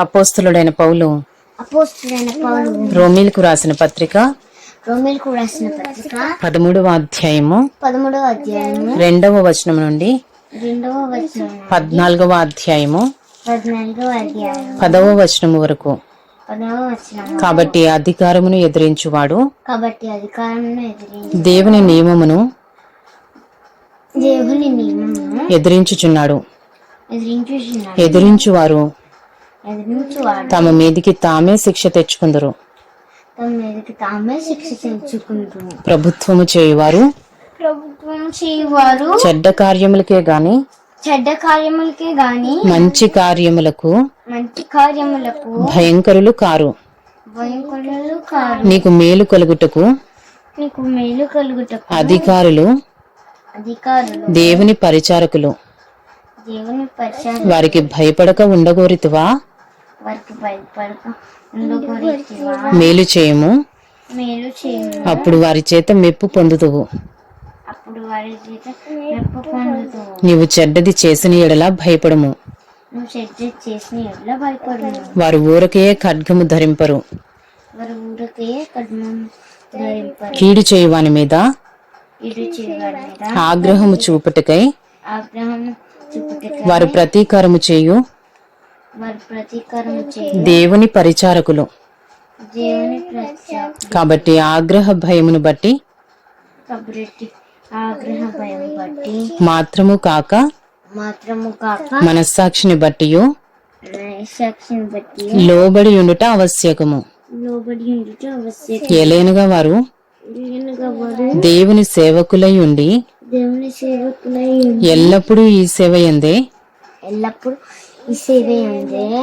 అపోస్తులుడైన పౌలు. అపోస్తులైన పౌలు. రోమిల్కు రాసిన పత్రిక. రోమిల్కు రాసిన పత్రిక. పదమూడవ అధ్యాయము. పదమూడవ అధ్యాయము. రెండవ వచనం నుండి రెండవ వచనం పద్నాలుగవ అధ్యాయము. పద్నాలుగవ అధ్యాయం పదవ వచనము వరకు. వచనం కాబట్టి అధికారమును ఎదిరించువాడు. కాబట్టి అధికారమును ఎదిరించి దేవుని నియమమును దేవుని నియమమును ఎదిరించుచున్నాడు. ఎదిరించుచున్నాడు. ఎదిరించువారు. తమ మీదికి తామే శిక్ష తెచ్చుకుందరు. ప్రభుత్వము చేయువారు ప్రభుత్వం చేయువారు చెడ్డ కార్యములకే గాని చెడ్డ కార్యములకే గాని మంచి కార్యములకు మంచి కార్యములకు భయంకరులు కారు. భయంకరులు కారు. నీకు మేలు కలుగుటకు నీకు మేలు కలుగుటకు అధికారులు అధికారులు దేవుని పరిచారకులు. దేవుని ఉండగోరితివా వారికి భయపడక ఉండగోరితివా? మేలు చేయము. అప్పుడు వారి చేత మెప్పు పొందుతువు నీవు చెడ్డది చేసిన ఎడలా భయపడము. వారు ఊరకే ఖడ్గము ధరింపరు. కీడు చేయవాని మీద ఆగ్రహము చూపుటకై వారు ప్రతీకారము చేయు. దేవుని పరిచారకులు. కాబట్టి ఆగ్రహ భయమును బట్టి మాత్రము కాక మాత్రము కాక మనస్సాక్షిని బట్టి లోబడి ఉండుట ఆవశ్యకము. లోబడి ఉండుట ఆవశ్యకం ఎలేనుగా వారు దేవుని సేవకులై ఉండి దేవుని సేవకులై ఎల్లప్పుడూ ఈ సేవ ఎందే ఎల్లప్పుడూ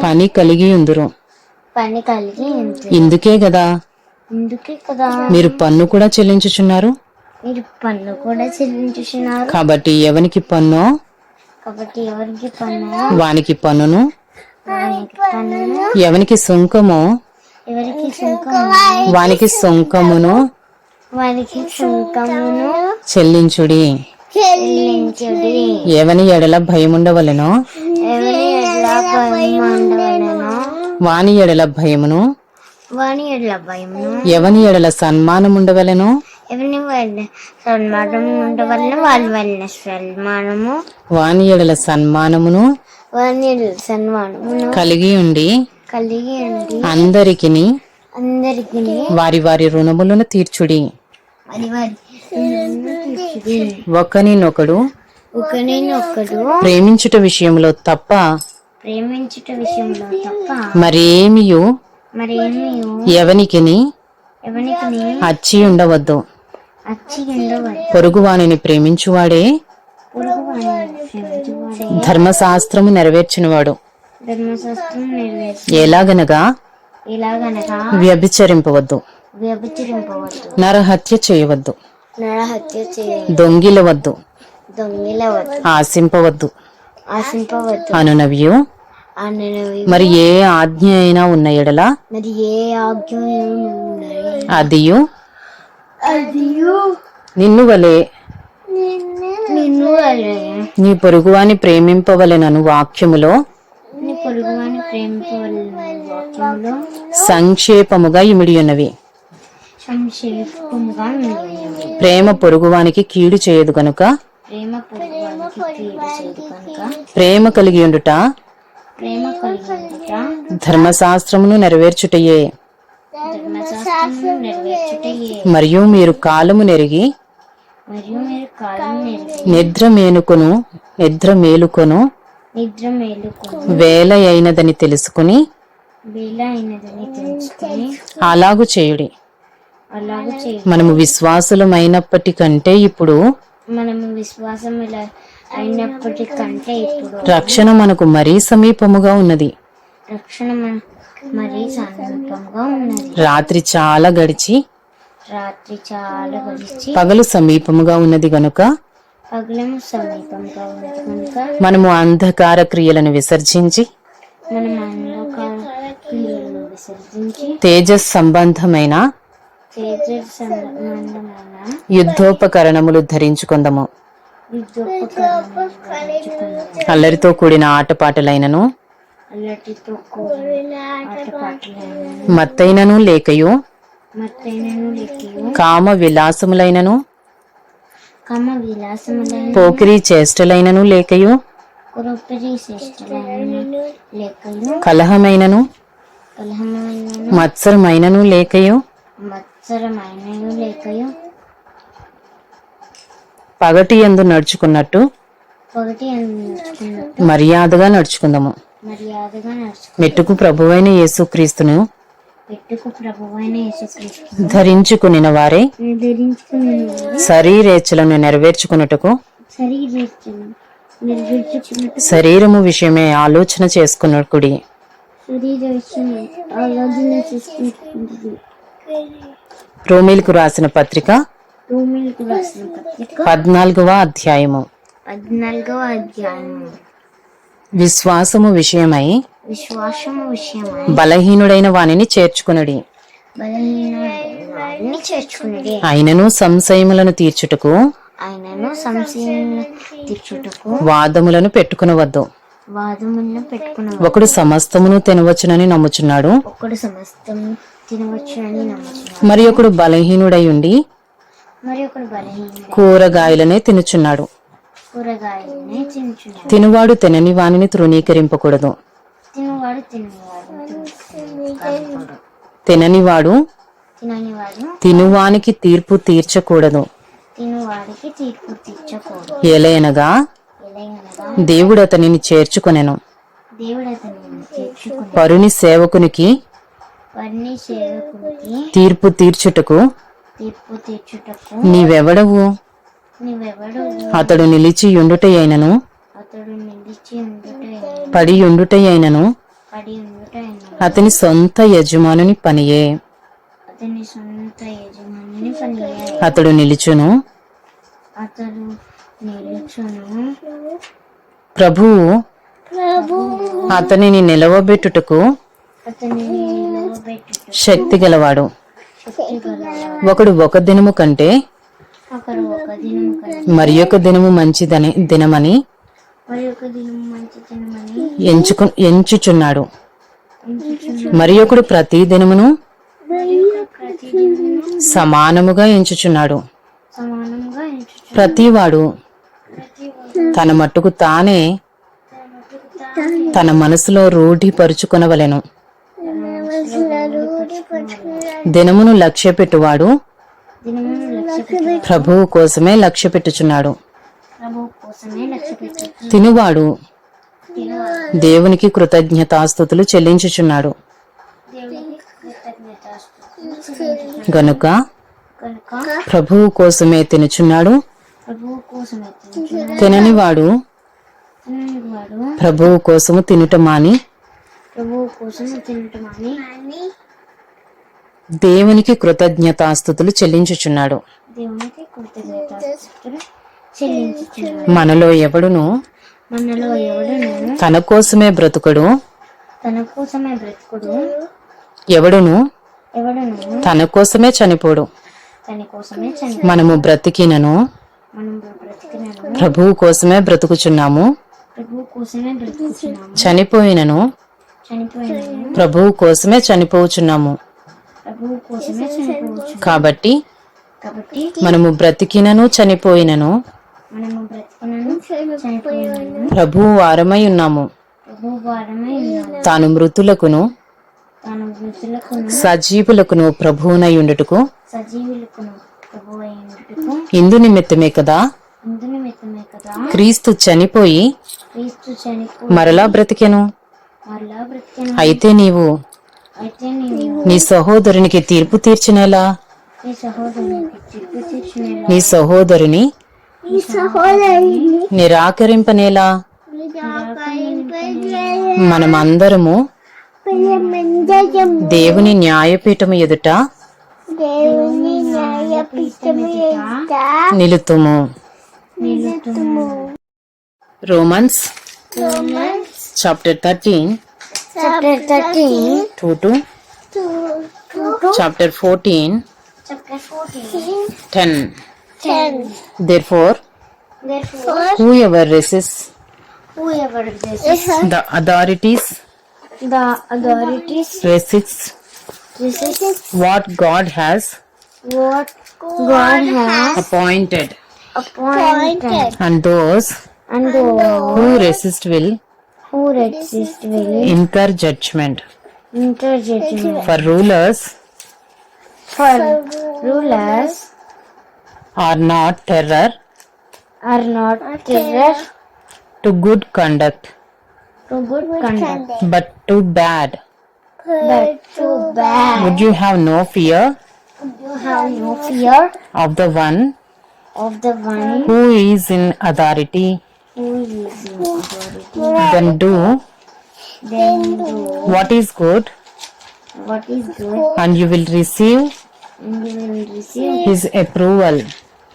పని కలిగి ఉందురు. పని కలిగి ఉంది. ఇందుకే గదా అందుకే కదా. మీరు పన్ను కూడా చెల్లించుచున్నారు? మీరు పన్ను కూడా చెల్లించుతున్నారు కాబట్టి ఎవనికి పన్నో? కాబట్టి ఎవరికి పన్ను? వానికి పన్నును? వానికి పన్ను ఎవనికి సుంకమో? ఎవరికి సుంకము? వానికి సుంకమును? వారికి సుంకమును? చెల్లించుడి. చెల్లించుడి. ఎవని ఎడల భయముండవలెనో వాని ఎడల భయమును. వాని ఎడ్ల భయమును. ఎవని ఎడల సన్మానం ఉండవలన వాళ్ళు వెళ్ళిన సన్మానము. వాని ఎడల సన్మానమును వాని ఎడల సన్మానమును కలిగి ఉండి కలిగి ఉండి అందరికిని అందరికి వారి వారి రుణములను తీర్చుడి. ఒకనినొకడు ఒకరినొకడు ప్రేమించుట విషయంలో తప్ప ప్రేమించుట విషయంలో తప్ప మరేమియు మరేమియు ఎవనికిని ఎవనికిని అచ్చి ఉండవద్దు. అచ్చి ఉండవద్దు. పొరుగువాణిని ప్రేమించువాడే ధర్మశాస్త్రము నెరవేర్చినవాడు. ఎలాగనగా వ్యభిచరింపవద్దు. నరహత్య చేయవద్దు. దొంగిలవద్దు. ఆశింపవద్దు. అనునవ్యూ. మరి ఏ ఆజ్ఞ అయినా ఉన్న ఎడల? మరి ఏ ఉన్నాయి అదియు? అదియు? నిన్ను వలె. నిన్ను వలె. నీ పొరుగువాని ప్రేమింపవలెనను వాక్యములో. నీ పొరుగువాని సంక్షేపముగా ఇమిడి ఉన్నవి సంక్షేపముగా ఉన్నాయి ప్రేమ పొరుగువానికి కీడు చేయదు గనుక. ప్రేమ పొరుగువానికి కీడు చేయదు కనుక ప్రేమ కలిగి ఉండుట ధర్మశాస్త్రమును నెరవేర్చుటయే. మరియు మీరు కాలము నెరిగి నిద్ర మేలుకొను నిద్ర మేలుకొను వేల అయినదని తెలుసుకుని అలాగు చేయుడి. మనము విశ్వాసులమైనప్పటికంటే ఇప్పుడు మనము విశ్వాసం అయినప్పటికంటే ఇప్పుడు రక్షణ మనకు మరీ సమీపముగా ఉన్నది రక్షణ మరీ సమీపంగా ఉన్నది రాత్రి చాలా గడిచి రాత్రి చాలా గడిచి పగలు సమీపముగా ఉన్నది గనుక పగలము సమీపంగా ఉన్నది కనుక మనము అంధకార క్రియలను విసర్జించి మనం అంధకార క్రియలను విసర్జించి తేజస్ సంబంధమైన తేజ సంబంధమైన యుద్ధోపకరణములు ధరించుకుందాము. అల్లరితో కూడిన ఆటపాటలైనను మత్తైనను లేకయు కామ విలాసములైనను పోకిరి చేష్టలైనను లేకయు కలహమైనను మత్సరమైనను లేకయు పగటి ఎందు నడుచుకున్నట్టు మర్యాదగా నడుచుకుందాము. మెట్టుకు ప్రభువైన యేసుక్రీస్తును ధరించుకుని వారే శరీరేచ్ఛలను నెరవేర్చుకున్నట్టుకు శరీరము విషయమే ఆలోచన చేసుకున్నకుడి రోమిల్కు రాసిన పత్రిక భూమికి రాసిన పత్రిక పద్నాలుగవ అధ్యాయము. పద్నాలుగవ అధ్యాయము. విశ్వాసము విషయమై విశ్వాసము విషయమై బలహీనుడైన వానిని చేర్చుకునుడి. ఆయనను సంశయములను తీర్చుటకు ఆయనను సంశయం తీర్చుటకు వాదములను పెట్టుకునవద్దు. వాదములను పెట్టుకున్న ఒకడు సమస్తమును తినవచ్చునని నమ్ముచున్నాడు. ఒక్కడు సమస్తం తినవచ్చునని నమ్ముచున్నాడు. మరి ఒకడు బలహీనుడై ఉండి ఒకడు కూరగాయలనే తినుచున్నాడు. తినువాడు తినని వాణిని తృణీకరింపకూడదు. తిననివాడు తినువానికి తీర్పు తీర్చకూడదు. ఎలయనగా దేవుడు అతనిని చేర్చుకొనెను. పరుని సేవకునికి తీర్పు తీర్చుటకు తీర్పు తీర్చుటకు నీవెవడవు? నీవెవడు అతడు నిలిచి ఉండుటయైనను అతడు నిలిచి ఉండుట పడి ఉండుటయైనను పడి అతని సొంత యజమానుని పనియే. అతని సొంత అతడు నిలుచును? అతడు నిలుచును. ప్రభువు అతనిని నిలవబెట్టుటకు శక్తి గలవాడు. ఒకడు ఒక దినము కంటే మరి ఒక దినము మంచిదని దినమని ఎంచుకు ఎంచుచున్నాడు. ఎంచుచున్న మరి ఒకడు ప్రతి దినమును సమానముగా ఎంచుచున్నాడు. ప్రతివాడు తన మట్టుకు తానే తన మనసులో రూఢిపరుచుకొనవలెను. దినమును లక్ష్య పెట్టువాడు ప్రభువు కోసమే లక్ష్య పెట్టుచున్నాడు తినువాడు. దేవునికి కృతజ్ఞతాస్థుతులు చెల్లించుచున్నాడు. గనుక ప్రభువు కోసమే తినుచున్నాడు. తిననివాడు. ప్రభువు కోసము తినుటమాని ప్రభువు కోసము దేవునికి కృతజ్ఞతాస్థుతులు చెల్లించుచున్నాడు. దేవునికి కృతజ్ఞతాస్తుతులు చెల్లించుచున్నాడు. మనలో ఎవడును మనలో ఎవడును తన కోసమే బ్రతుకుడు. తన కోసమే బ్రతుకుడు. ఎవడును ఎవడును తన కోసమే చనిపోడు. తన కోసమే చని మనము బ్రతికినను. ప్రభువు కోసమే బ్రతుకుచున్నాము. చనిపోయినను. ప్రభువు కోసమే చనిపోచున్నాము. ప్రభువు కోసమే చనిపోవచ్చు. కాబట్టి కాబట్టి మనము బ్రతికినను చనిపోయినను. మనము బ్రతికినను చనిపోయినను. ప్రభువు వారమై ఉన్నాము. ప్రభువు వారమై ఉన్నాము. తాను మృతులకును తాను మృతులకును సజీవులకును ప్రభువునై ఉండుటకు. సజీవులకును ప్రభు ఇందు నిమిత్తమే కదా క్రీస్తు చనిపోయి మరలా బ్రతికెను. అయితే నీవు నీ సహోదరునికి తీర్పు తీర్చినలా? నీ సహోదరుని నిరాకరింపనేలా? మనమందరము దేవుని న్యాయపీఠము ఎదుట నిలుతుము. Romans chapter thirteen Chapter 13. Tutu. Tutu. Chapter 14. Chapter 14. 10. 10. Therefore, Therefore whoever resists whoever resists the authorities, the authorities resists resists what God has what God has appointed, appointed. and those and those who resist will who resist will incur judgment. enter judgment. For rulers For rulers are not terror are not terror to good conduct, to good conduct, but to bad. but too bad. Would you have no fear You have no fear of the one of the one who is in authority? Who is in authority. Then do Then do what is good, what is good, and you will receive and you will receive his approval.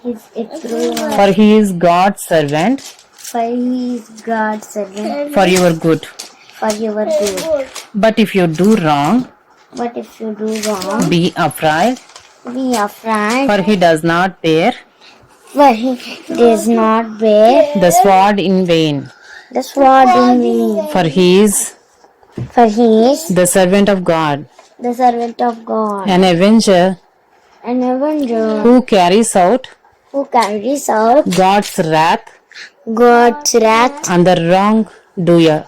his approval. For he is God's servant For he is God's servant for your good. for your good. But if you do wrong, But if you do wrong, be afraid, be afraid, for he does not bear for he does not bear the sword in vain. the sword in vain. For he is For he is the servant of God, the servant of God, an avenger an avenger who carries out who carries out God's wrath God's wrath on the wrongdoer.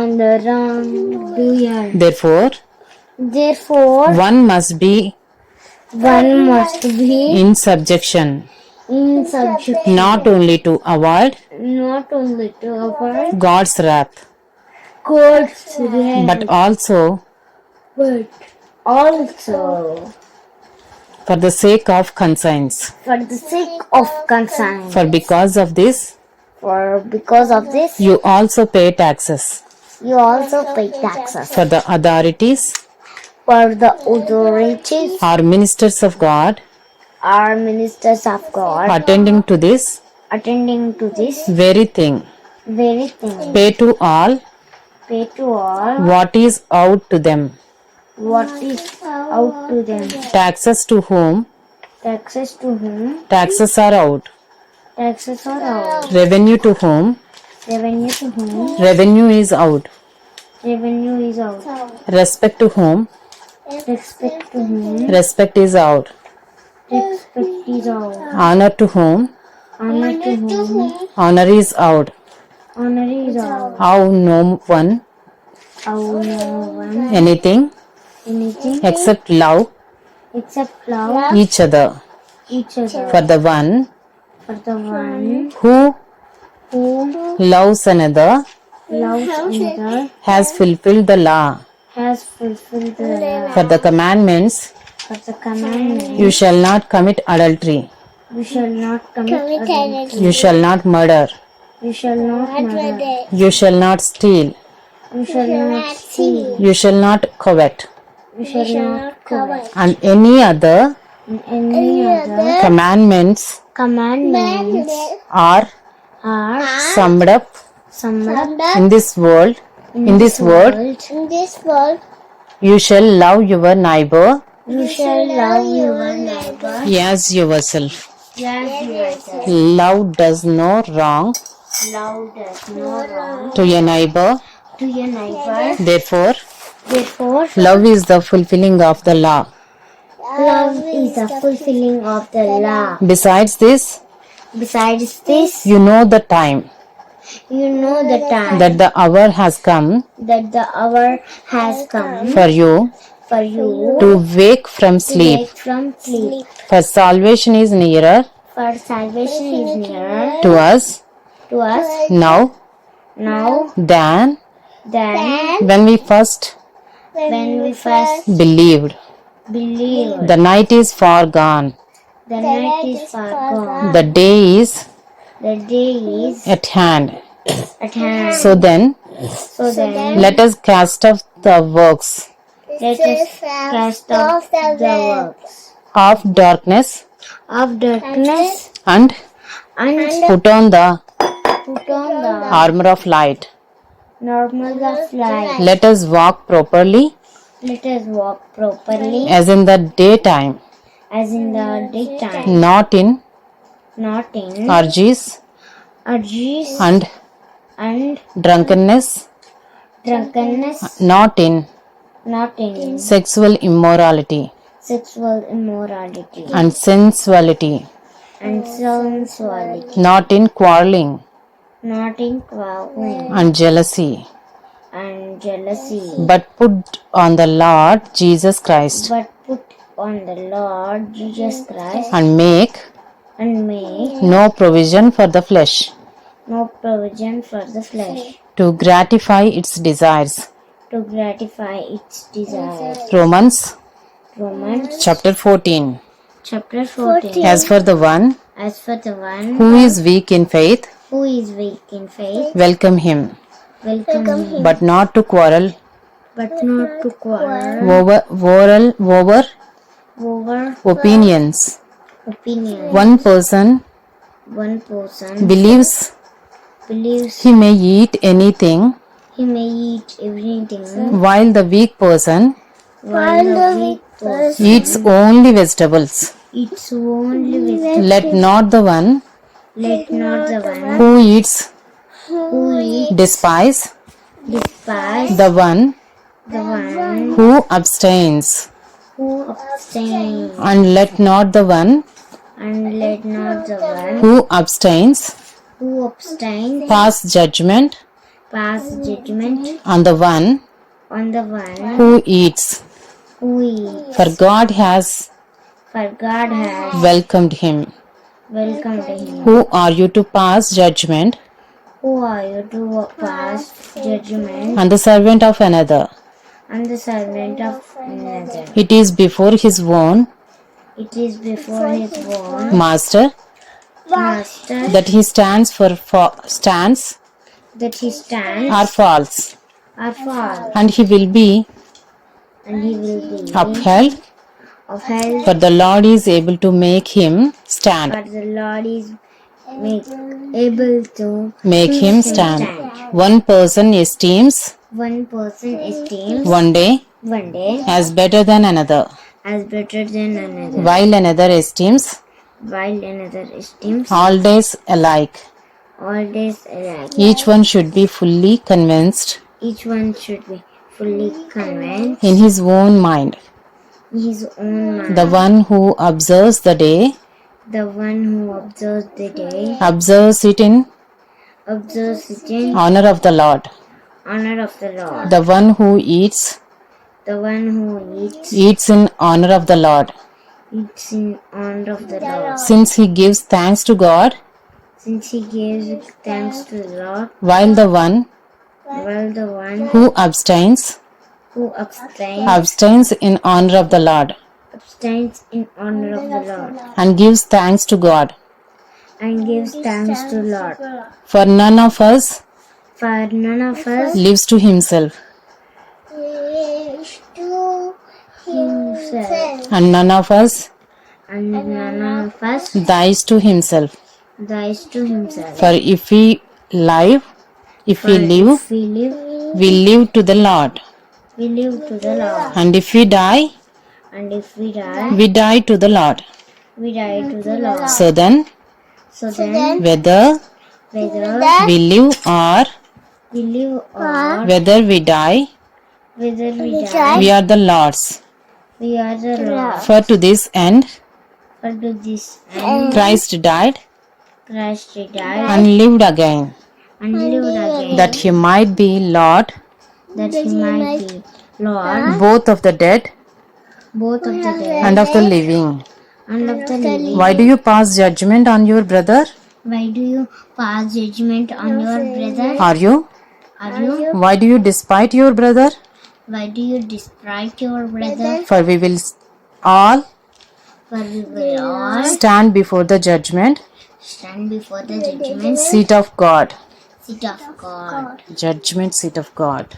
on the wrongdoer. Therefore, Therefore, one must be one must be in subjection, in not only to avoid not only to avoid God's wrath, God's wrath, but also but also for the sake of conscience. for the sake of concern. For because of this, For because of this, you also pay taxes. you also pay taxes. For the authorities For the authorities are ministers of God, are ministers of God, attending to this attending to this very thing. very thing. Pay to all Pay to all what is out to them. what is out to them. Taxes to whom Taxes to whom taxes are out. taxes are out. Revenue to whom Revenue to whom revenue is out. revenue is out. Respect to whom Respect to whom respect is out. Respect is out. Honor to whom? Honor to whom? honor is out. honor is out. How no one? Owe no one? Anything? Anything? Except love? Except love? Each other. each other. For the one? For the one. Who? Who? Loves another? Loves another. has fulfilled the law. has fulfilled the law. For the commandments, For the commandment, you shall not commit adultery, you shall not commit adultery. you shall not murder, You shall not murder. you shall not steal, You shall not steal. you shall not covet, You shall not covet. and any other And any other commandments commandments are are summed up summed up in this world. In this word, In this world, you shall love your neighbor you shall love your neighbor as yourself. as yourself. Love does no wrong Love does no wrong to your neighbor. to your neighbor. Therefore, Therefore, love is the fulfilling of the law. love is the fulfilling of the law. Besides this, Besides this, you know the time you know the time that the hour has come that the hour has come for you for you to wake from sleep. wake from sleep. For salvation is nearer For salvation is nearer to us to us now now than than when we first when we first believed. believed. The night is far gone, The night is far gone. the day is The day is at hand. at hand. So then, So then, let us cast off the works let us cast off the works. Of darkness. Of darkness. And and put on the put on the armor of light. normal of life. Let us walk properly. Let us walk properly. As in the daytime, as in the daytime, not in not in orgies. orgies. And and drunkenness. drunkenness, not in not in sexual immorality. sexual immorality. And sensuality, and sensuality, not in quarreling. Not in quarreling. And jealousy, and jealousy, but put on the Lord Jesus Christ. But put on the Lord Jesus Christ. And make and make no provision for the flesh. no provision for the flesh. To gratify its desires. To gratify its desires. Romans Romans chapter 14. chapter 14. As for the one As for the one who is weak in faith, who is weak in faith, welcome him, welcome him, but not to quarrel but not to quarrel over, over, over over opinions. opinion. One person One person believes believes he may eat anything, he may eat everything, while the weak person while the weak person eats only vegetables. eats only Let not the one let not the one who eats who eats despise despise the one the one who abstains, who abstains, and let not the one and let not the one who abstains who abstains pass judgment pass judgment on the one on the one who eats. who eats. For God has For God has welcomed him. welcomed him. Who are you to pass judgment Who are you to pass judgment on the servant of another? on the servant of another? It is before his own It is before his own master master that he stands for fa- stands that he stands or falls, or falls, and he will be and he will be upheld. upheld. For the Lord is able to make him stand. But the Lord is make, able to Make him stand. One person esteems one person esteems one day one day as better than another, as better than another, while another esteems while another esteems all days alike. All days alike. Uh, each one should be fully convinced Each one should be fully convinced in his own mind. his own mind. The one who observes the day The one who observes the day observes it in observes it in honor of the Lord. honor of the Lord. The one who eats The one who eats eats in honor of the Lord, eats in honor of the Lord. since he gives thanks to God, Since he gives thanks to the Lord, while the one while the one who abstains who abstains abstains in honor of the Lord abstains in honor of the Lord and gives thanks to God. and gives thanks to Lord. For none of us For none of us lives to himself, himself and none of us and none of us dies to himself. Dies to himself. For if we live, if we live, If we live, we live to the Lord. we live to the Lord. And if we die, And if we die, we die to the Lord. we die to the Lord. So then, So then, whether whether we live or we live or whether we die, whether we die, we are the Lord's. we are the Lord. For to this end, For to this end, Christ died Christ died and lived again, and lived again, that he might be Lord that he might be Lord, both of the dead both of the dead and of the living. and of the living. Why do you pass judgment on your brother? Why do you pass judgment on your brother? Are you? Are you? Why do you despite your brother? Why do you despise your brother? For we will all For we will all stand before the judgment stand before the judgment seat of God. seat of God. Judgment seat of God.